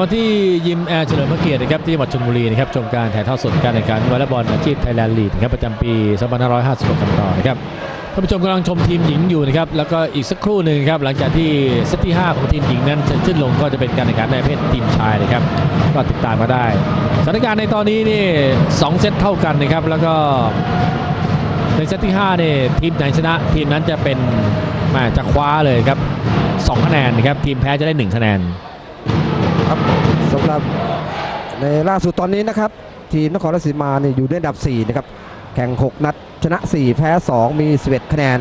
มาที่ยิมแอร์เฉลิมพระเกียรตินะครับที่จังหวัดชลบุรีนะครับชมการถ่ายทอดสดการแข่งขันวอลเลย์บอลอาชีพไทยแลนด์ลีกนะครับประจำปี 2556กันต่อนะครับท่านผู้ชมกำลังชมทีมหญิงอยู่นะครับแล้วก็อีกสักครู่หนึ่งครับหลังจากที่เซตที่ 5 ของทีมหญิงนั้นจะขึ้นลงก็จะเป็นการแข่งขันในประเภททีมชายนะครับก็ติดตามมาได้สถานการณ์ในตอนนี้นี่สองเซตเท่ากันนะครับแล้วก็ในเซตที่5เนี่ยทีมไหนชนะทีมนั้นจะเป็นมาจะคว้าเลยครับสองคะแนนนะครับทีมแพ้จะได้หนึ่งคะแนน ครับสำหรับในล่าสุดตอนนี้นะครับ ทีมนครราชสีมาเนี่ยอยู่ในอันดับ 4 นะครับ แข่ง 6 นัด ชนะ 4 แพ้ 2 มี 11 คะแนน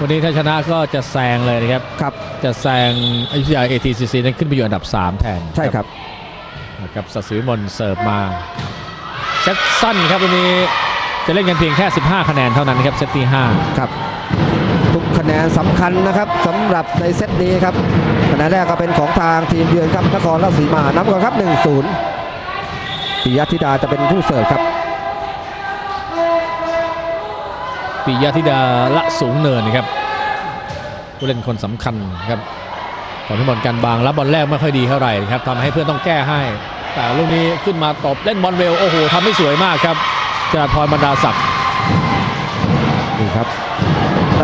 วันนี้ถ้าชนะก็จะแซงเลยนะครับ ครับ จะแซงอยุธยา ATCC นั้นขึ้นไปอยู่อันดับ 3 แทนใช่ครับนะครับสัตว์สุวิมลเสิร์ฟมาเซตสั้นครับวันนี้จะเล่นกันเพียงแค่ 15 คะแนนเท่านั้นครับเซตที่ครับทุก คะแนนสำคัญนะครับสำหรับในเซตนี้ครับคะแนนแรกก็เป็นของทางทีมเยือนครับนครราชสีมานำก่อนครับ 1-0ปิยธิดาจะเป็นผู้เสิร์ฟครับ5ปิยธิดาละสูงเนินนะครับผู้เล่นคนสำคัญครับตอนที่บอลการบางรับบอลแรกไม่ค่อยดีเท่าไหร่นะครับทำให้เพื่อนต้องแก้ให้ แต่ลูกนี้ขึ้นมาตบเล่นบอลเร็วโอ้โหทำได้สวยมากครับจราธรบรรดาศักดิ์นี่ครับ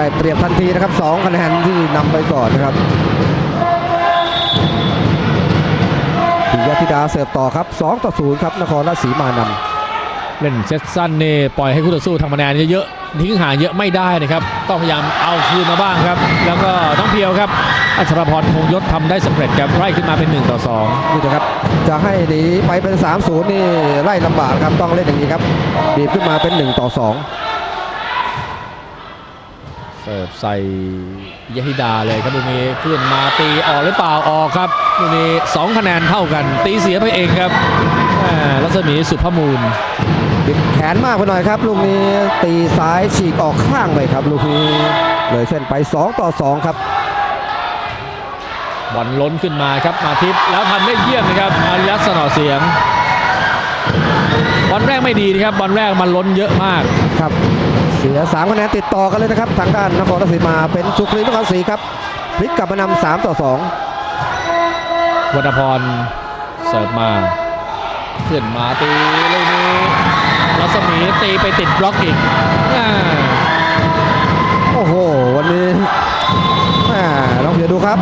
ได้เปรียบทันทีนะครับ2คะแนนที่นำไปก่อนนะครับปิยธิดาเสิร์ฟต่อครับ2ต่อ0ครับนครราชสีมานำเล่นเซตสั้นนี่ปล่อยให้คู่ต่อสู้ทำคะแนนเยอะๆทิ้งห่างเยอะไม่ได้นะครับ ต้องพยายามเอาคืนมาบ้างครับ แล้วก็น้องเพียวครับอัชรพรคงยศทำได้สำเร็จครับไล่ขึ้นมาเป็น 1 ต่อนี่นะครับจะให้หนีไปเป็น 3-0นี่ไล่ลำบากครับต้องเล่นอย่างนี้ครับบีบขึ้นมาเป็น 1 ต่อ2เสิร์ฟใส่ยะฮิดาเลยครับลูกนี้ขึ้นมาตีออกหรือเปล่าออกครับลูกนี้2คะแนนเท่ากัน ตีเสียไปเองครับแหม่รัศมีสุภมูล2บิดแขนมากไปหน่อยครับ ลูกนี้ตีซ้ายฉีกออกข้างไปครับ ลูกนี้เลยเส้นไป 2 ต่อ 2 ครับบอลล้นขึ้นมาครับมาทิพย์แล้วทำได้เยี่ยมนะครับอาริยัสสนอเสียงบอลแรกไม่ดีนะครับบอลแรกมันล้นเยอะมากครับ เสีย3คะแนนติดต่อกันเลยนะครับ ทางด้านนครราชสีมาเป็นสุครีนครศรีครับพลิกกลับมานำ3ต่อ2วัฒพรเสิร์ฟมาขึ้นมาตีลูกนี้รัศมีตีไปติดบล็อกอีกอ่าโอ้โห วันนี้แหม่ลองเดี๋ยวดูครับ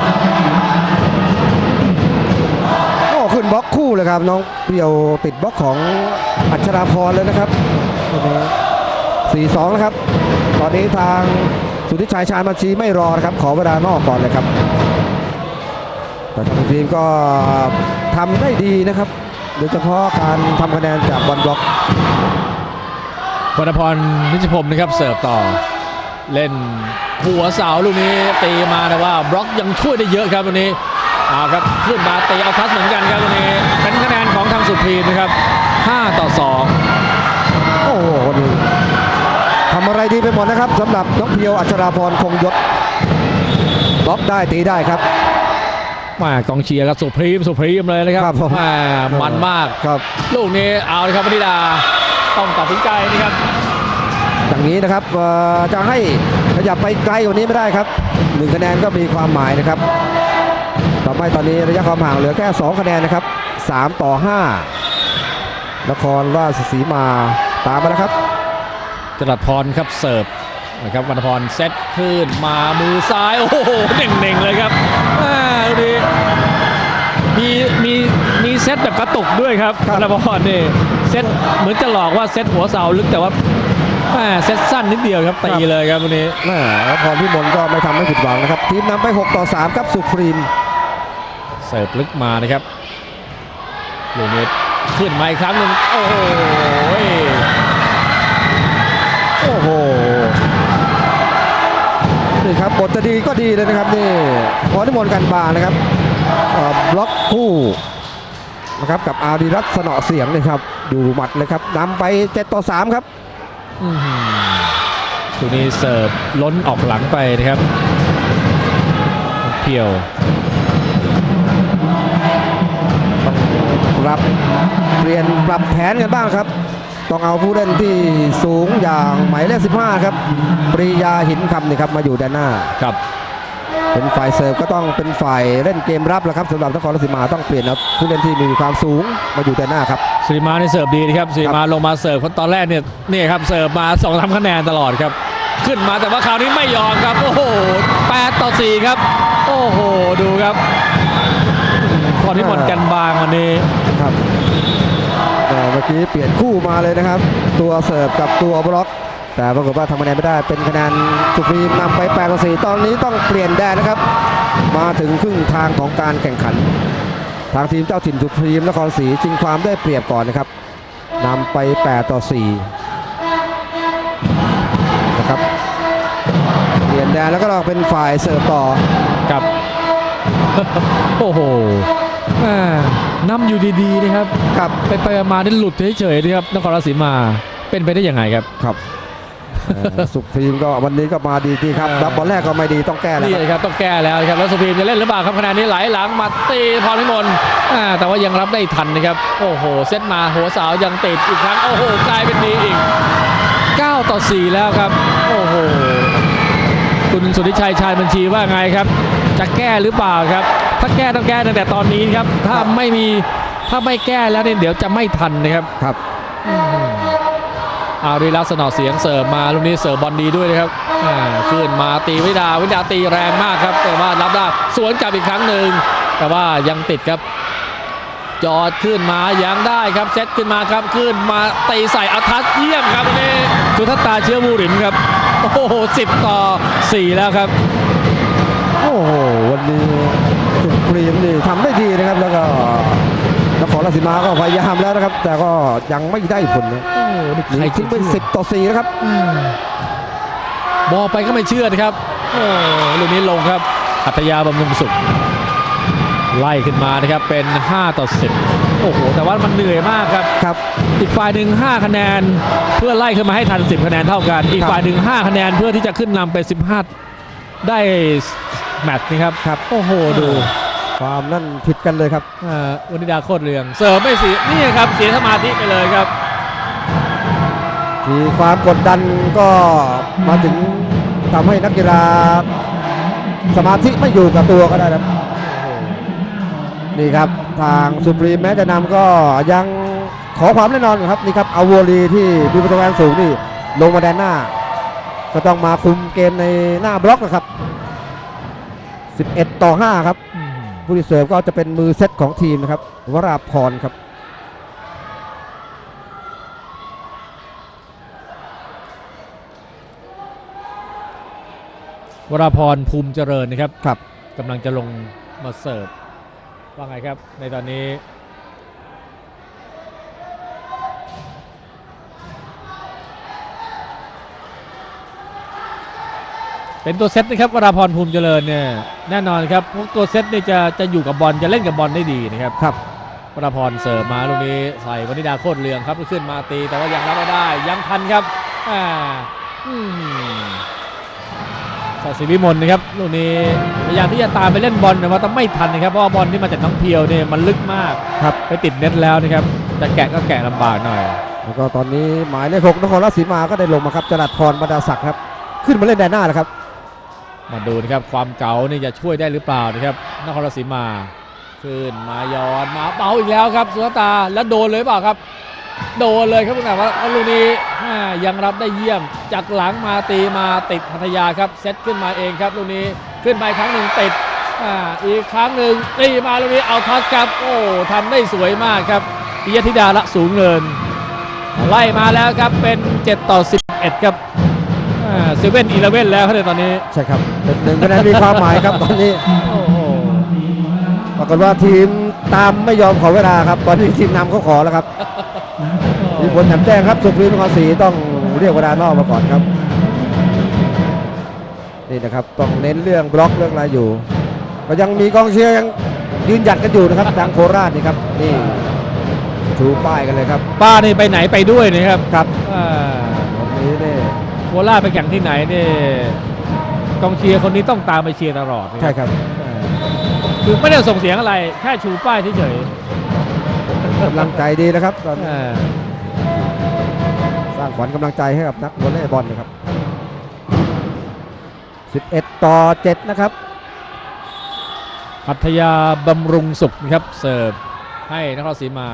โอ้ขึ้นบล็อกคู่เลยครับ น้องเปียวติดบล็อกของอัชราพรเลยนะครับ สี่สองนะครับ ตอนนี้ทางสุทธิชัยชาญบัญชีไม่รอนะครับ ขอเวลานอกก่อนเลยครับ แต่ทางทีมก็ทำได้ดีนะครับโดยเฉพาะการทำคะแนนจากบอลบล็อกวัฒพรนิชพรมนะครับเสิร์ฟต่อ เล่นหัวเสาลูกนี้ตีมาแต่ว่าบล็อกยังช่วยได้เยอะครับวันนี้เอาครับขึ้นมาตีเอาทัสเหมือนกันครับวันนี้เป็นคะแนนของทางสุพรีมนะครับ 5 ต่อ 2 โอ้โหวันนี้ ทำอะไรดีไปหมดนะครับสำหรับน้องเพียวอัชราพรคงยศบล็อกได้ตีได้ครับมากองเชียร์ครับสุพรีมสุพรีมเลยนะครับครับผมแหม่มันมากครับลูกนี้เอาเลยครับวนิดาต้องตัดสินใจนะครับอย่างนี้นะครับเอ่อจะให้ขยับไปไกลกว่านี้ไม่ได้ครับหนึ่งคะแนนก็มีความหมายนะครับทำให้ตอนนี้ระยะความห่างเหลือแค่ 2 คะแนนนะครับ 3 ต่อ 5 นครราชสีมาตามมาแล้วครับ จรัสพรครับเสิร์ฟนะครับวรรณพรเซตขึ้นมามือซ้ายโอ้โหเน่งๆเลยครับอ่าดูดิมีมีมีเซตแบบกระตุกด้วยครับครับวรรณพรนี่เซตเหมือนจะหลอกว่าเซตหัวเสาลึกแต่ว่าแม่เซตสั้นนิดเดียวครับตีเลยครับวันนี้แม่แล้วพรพิมลก็ไม่ทำให้ผิดหวังนะครับทีมนำไป 6 ต่อ 3 ครับสุฟรีมเสิร์ฟลึกมานะครับลูกนี้ขึ้นมาอีกครั้งหนึ่งโอ้โห ดีก็ดีเลยนะครับนี่พรนิมนต์กันบางนะครับเอ่อบล็อกคู่นะครับกับอารีรัตน์สนอเสียงนี่ครับอยู่หมัดเลยครับนำไป7ต่อ3ครับอื้อหือลูกนี้เสิร์ฟล้นออกหลังไปนะครับเพียวปรับเปลี่ยนปรับแผนกันบ้างครับ ต้องเอาผู้เล่นที่สูงอย่างหมายเลข15 ครับ ปรียาหินคำนี่ครับมาอยู่ด้านหน้าครับ เป็นฝ่ายเสิร์ฟก็ต้องเป็นฝ่ายเล่นเกมรับแล้วครับสำหรับนครราชสีมาต้องเปลี่ยนครับผู้เล่นที่มีความสูงมาอยู่แต่หน้าครับสิริมาในเสิร์ฟดีนะครับสิริมาลงมาเสิร์ฟเพราะตอนแรกเนี่ยนี่ครับเสิร์ฟมาสองทำคะแนนตลอดครับ ขึ้นมาแต่ว่าคราวนี้ไม่ยอมครับโอ้โห8ต่อ4ครับ โอ้โหดูครับพรที่หมดกันบางวันนี้ครับแต่เมื่อกี้เปลี่ยนคู่มาเลยนะครับ ตัวเสิร์ฟกับตัวบล็อก แต่ปรากฏว่าทำคะแนนไม่ได้เป็นคะแนนสุพรีมนำไป8ต่อ4ตอนนี้ต้องเปลี่ยนแดนนะครับ มาถึงครึ่งทางของการแข่งขัน ทางทีมเจ้าถิ่นสุพรีมนครศรีชิงความได้เปรียบก่อนนะครับนำไป8ต่อ4นะครับเปลี่ยนแดนแล้วก็เราเป็นฝ่ายเสิร์ฟต่อครับโอ้โหแม่นำอยู่ดีๆนะครับครับไปไปๆมาๆนี่หลุดเฉยๆนะครับนครราชสีมาเป็นไปได้ยังไงครับครับเอ่อ สุพรีมก็วันนี้ก็มาดีที่ครับเออรับบอลแรกก็ไม่ดีต้องแก้แล้วนี่ครับเลยครับต้องแก้แล้วนะครับแล้วสุพีมจะเล่นหรือเปล่าครับขณะนี้ไหลหลังมาตีพรพิมลอ่าแต่ว่ายังรับได้ทันนะครับโอ้โหเซตมาหัวสาวยังติดอีกครั้งโอ้โหกลายเป็นดีอีก 9 ต่อ 4 แล้วครับโอ้โหคุณสุทธิชัยชาญบัญชีว่าไงครับ จะแก้หรือเปล่าครับ ถ้าแก้ต้องแก้ตั้งแต่ตอนนี้ครับถ้าไม่มีถ้าไม่แก้แล้วเนี่ยเดี๋ยวจะไม่ทันนะครับครับ อารีลักษณ์สนอเสียงเสิร์ฟมาลูกนี้เสิร์ฟบอลดีด้วยนะครับขึ้นมาตีวิดาวิดาตีแรงมากครับ แต่ว่ารับได้สวนกลับอีกครั้งหนึ่งแต่ว่ายังติดครับ จอดขึ้นมายังได้ครับเซตขึ้นมาครับขึ้นมาตีใส่อัทัศเยี่ยมครับนี่สุทัศตาเชื้อบูริมครับโอ้โหสิบต่อสี่แล้วครับโอ้โหวันนี้สุพรีมนี่ทำได้ดีนะครับแล้วก็ นครราชสีมาก็พยายามแล้วนะครับ แต่ก็ยังไม่ได้ผลนะโอ้โหนี่หนีทิ้งไป10ต่อ4นะครับอืมบอลไปก็ไม่เชื่อนะครับโอ้ลูกนี้ลงครับ อัตยาบำรุงสุข ไล่ขึ้นมานะครับเป็น 5 ต่อ 10 โอ้โห แต่ว่ามันเหนื่อยมากครับครับ อีกฝ่ายหนึ่ง5คะแนน เพื่อไล่ขึ้นมาให้ทัน 10 คะแนนเท่ากัน อีกครับฝ่ายหนึ่ง5คะแนนเพื่อที่จะขึ้นนำเป็น 15 ได้แมตช์นะครับครับ โอ้โหดู ความนั่นผิดกันเลยครับอ่าวันิดาโคตรเรือง เสิร์ฟไม่เสียนี่ครับเสียสมาธิไปเลยครับทีความกดดันก็มาถึงทำให้นักกีฬาสมาธิไม่อยู่กับตัวก็ได้ครับนี่ครับทางสุพรีมแม้จะนำก็ยังขอความแน่นอนอยู่ครับนี่ครับเอาวัวลีที่มีประสบการณ์สูงนี่ลงมาแดนหน้า ก็ต้องมาคุมเกมในหน้าบล็อกนะครับ 11 ต่อ 5 ครับ ผู้ที่เสิร์ฟก็จะเป็นมือเซตของทีมนะครับ วราพรครับวราพรภูมิเจริญนะครับครับกำลังจะลงมาเสิร์ฟว่าไงครับ ในตอนนี้ เป็นตัวเซตนะครับวราพรภูมิเจริญเนี่ยแน่นอนครับพวกตัวเซตนี่จะจะอยู่กับบอลจะเล่นกับบอลได้ดีนะครับครับวราพรเสิร์ฟมาลูกนี้ใส่วนิดาโคตรเรืองครับขึ้นมาตีแต่ว่ายังรับไม่ได้ยังทันครับอ่าอืมสศิวิมลนะครับลูกนี้พยายามที่จะตามไปเล่นบอลแต่ว่าต้องไม่ทันนะครับเพราะว่าบอลที่มาจากน้องเพียวเนี่ยมันลึกมากครับไปติดเน็ตแล้วนะครับจะแกะก็แกะลำบากหน่อย แล้วก็ตอนนี้หมายเลขหกนครราชสีมาก็ได้ลงมาครับจรัสพรบรรดาศักดิ์ครับ ขึ้นมาเล่นแดนหน้าแล้วครับ มาดูนะครับความเก๋านี่จะช่วยได้หรือเปล่านะครับนครราชสีมาขึ้นมาย้อนมาเป่าอีกแล้วครับสุลตาแล้วโดนเลยเปล่าครับ โดนเลยครับคุณแต่ว่าลูกนี้ยังรับได้เยี่ยมจากหลังมาตีมาติดพัทยาครับเซตขึ้นมาเองครับลูกนี้ขึ้นไปครั้งหนึ่งติดอ,อีกครั้งหนึ่งตีมาลูกนี้เอาทัชครับโอ้ทำได้สวยมากครับปิยธิดาละสูงเงินไล่มาแล้วครับเป็น 7 ต่อ 11 ครับ เซเว่นอีเลเว่นแล้วครับในตอนนี้ ใช่ครับเป็นหนึ่งคะแนนมีความหมายครับตอนนี้ โอ้โหปรากฏว่าทีมตามไม่ยอมขอเวลาครับ ตอนนี้ทีมนำเขาขอแล้วครับ มีผลแถมแจ้งครับสุพรีมนครศรีต้องเรียกเวลานอกมาก่อนครับ นี่นะครับต้องเน้นเรื่องบล็อกเรื่องอะไรอยู่ ก็ยังมีกองเชียร์ยังยืนหยัดกันอยู่นะครับ ทางโคราชนี่ครับนี่ชูป้ายกันเลยครับ ป้านี่ไปไหนไปด้วยนะครับครับ อ่าวันนี้นี่โค ราชไปแข่งที่ไหนนี่กองเชียร์คนนี้ต้องตามไปเชียร์ตลอดนะใช่ครับอ่าคือไม่ได้ส่งเสียงอะไรแค่ชูป้ายเฉยกำลังใจดีนะครับตอนๆนี้อ่าสร้างขวัญกำลังใจให้กับนักวอลเลย์บอลนะครับ 11 ต่อ 7 นะครับ พัทยาบำรุงสุขนะครับเสิร์ฟให้นครศรีมา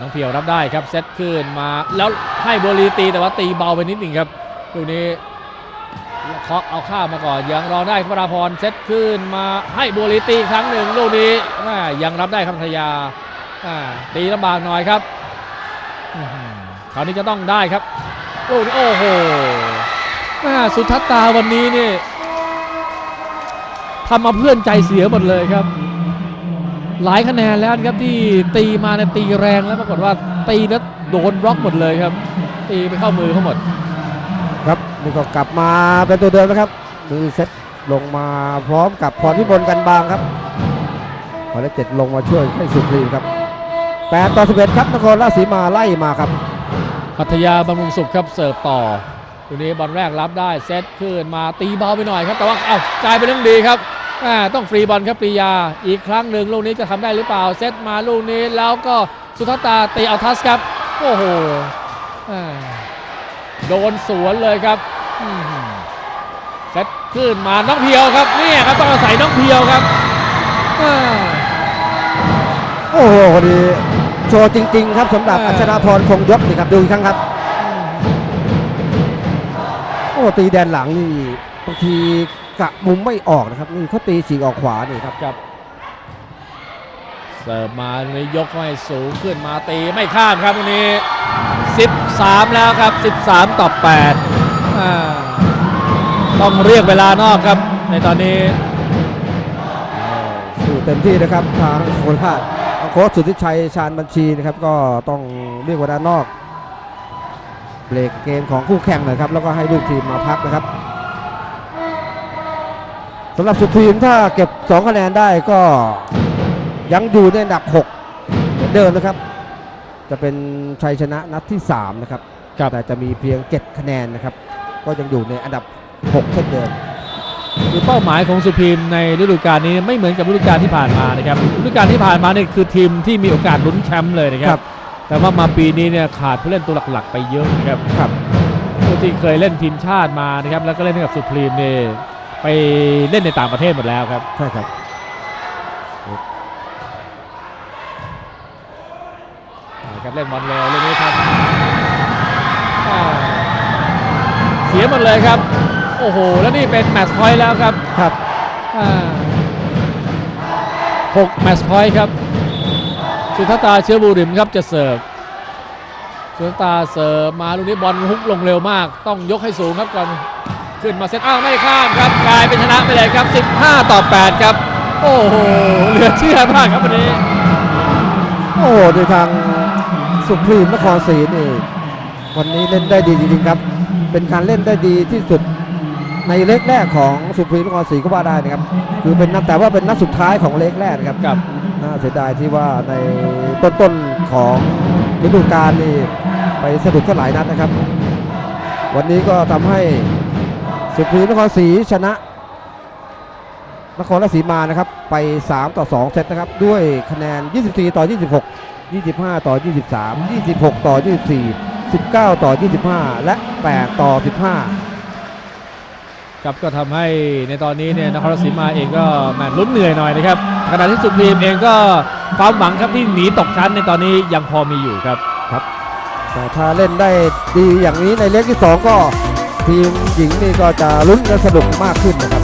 น้องเพียวรับได้ครับเซตขึ้นมาแล้วให้โบลีตีแต่ว่าตีเบาไปนิดหนึ่งครับ ลูกนี้เคาะเอาข้ามมาก่อน ยังรอได้ครับราพรเซตขึ้นมาให้โบลีตีครั้งหนึ่งลูกนี้ยังรับได้ครับทยาตีลำบากหน่อยครับคราวนี้จะต้องได้ครับลูกนี้โอ้โหสุทัศตาวันนี้นี่ทำมาเพื่อนใจเสียหมดเลยครับ หลายคะแนนแล้วครับที่ตีมาเนี่ยตีแรงแล้วปรากฏว่าตีแล้วโดนบล็อกหมดเลยครับ ตีไปเข้ามือเขาหมด นี่ก็กลับมาเป็นตัวเดิมนะครับมือเซตลงมาพร้อมกับพรพิบลกันบางครับพอได้เจ็ดลงมาช่วยให้สุพรีมครับ8ต่อ11ครับนครราชสีมาไล่มาครับพัทยาบำรุงสุขครับเสิร์ฟต่อทีนี้บอลแรกรับได้เซตขึ้นมาตีเบาไปหน่อยครับแต่ว่าเอ้ากลายเป็นเรื่องดีครับต้องฟรีบอลครับปรียาอีกครั้งหนึ่งลูกนี้จะทำได้หรือเปล่าเซตมาลูกนี้แล้วก็สุทัศตาตีเอาทัสครับ โอ้โหโดนสวนเลยครับ เซตขึ้นมาน้องเพียวครับเนี่ยครับต้องอาศัยน้องเพียวครับอ่าโอ้โหคนนี้โชว์จริง ๆ ครับสำหรับเอออัอัชราพรคงยศนี่ครับดูอีกครั้งครับ โอ้ตีแดนหลังนี่บางทีกะมุมไม่ออกนะครับนี่เขาตีฉีกออกขวานี่ครับครับเสิร์ฟมาในยกให้สูงขึ้นมาตีไม่ข้ามครับตรงนี้ 13 แล้วครับ 13 ต่อ8อ่า ต้องเรียกเวลานอกครับ ในตอนนี้สู้เต็มที่นะครับทางโคราชโค้ชสุทธิชัยชาญบัญชีนะครับก็ต้องเรียกว่าด้านนอกเบรกเกมของคู่แข่งหน่อยครับแล้วก็ให้ลูกทีมมาพักนะครับสำหรับสุดทีมถ้าเก็บ 2 คะแนนได้ก็ยังอยู่ในอันดับ 6 เหมือนเดิมนะครับ จะเป็นชัยชนะนัดที่ 3 นะครับครับแต่จะมีเพียง 7 คะแนนนะครับ ก็ยังอยู่ในอันดับ 6 เช่นเดิมคือเป้าหมายของสุพรีมในฤดูกาลนี้ไม่เหมือนกับฤดูกาลที่ผ่านมานะครับฤดูกาลที่ผ่านมาเนี่ยคือทีมที่มีโอกาสลุ้นแชมป์เลยนะคครัรับบแต่ว่ามาปีนี้เนี่ยขาดผู้เล่นตัวหลักๆ ไปเยอะนะครับครับผู้ที่เคยเล่นทีมชาติมานะครับแล้วก็เล่นให้กับสุพรีมเนี่ยไปเล่นในต่างประเทศหมดแล้วครับใช่ครับนะครับเล่นบอลเร็วเรื่องนี้ครับอ่าเสียหมดเลยครับ โอ้โห แล้วนี่เป็นแมตช์พอยต์แล้วครับครับอ่าหกแมตช์พอยต์ครับ สุทธตาเชื้อบุริมครับจะเสิร์ฟสุทธตาเสิร์ฟมาลูกนี้บอลฮุกลงเร็วมาก ต้องยกให้สูงครับก่อนขึ้นมาเซตอ้าวไม่ข้ามครับกลายเป็นชนะไปเลยครับ 15 ต่อ 8 ครับ โอ้โหเหลือเชื่อมากครับวันนี้ โอ้โหในทางสุพรีมนครศรีนี่วันนี้เล่นได้ดีจริงๆครับ เป็นการเล่นได้ดีที่สุดในเล็กแรกของสุพรีมนครศรีก็ว่าได้นะครับ คือเป็นนัดแต่ว่าเป็นนัดสุดท้ายของเล็กแรกนะครับกับน่าเสียดายที่ว่าในต้นๆของฤดูกาลนี่ไปสะดุดก็หลายนัดนะครับ วันนี้ก็ทำให้สุพรีมนครศรีชนะ นครราชสีมานะครับ ไป 3 ต่อ 2 เซตนะครับ ด้วยคะแนน 24 ต่อ 26 25 ต่อ 23 26 ต่อ 24 19 ต่อ 25 และ 8 ต่อ 15 ครับก็ทำให้ในตอนนี้เนี่ยนครราชสีมาเองก็แหมลุ้นเหนื่อยหน่อยนะครับขณะที่สุพรีมเองก็ความหวังครับที่หนีตกชั้นในตอนนี้ยังพอมีอยู่ครับแต่ถ้าเล่นได้ดีอย่างนี้ในเล็กที่ 2 ก็ทีมหญิงนี่ก็จะลุ้นและสนุกมากขึ้นนะครับครับ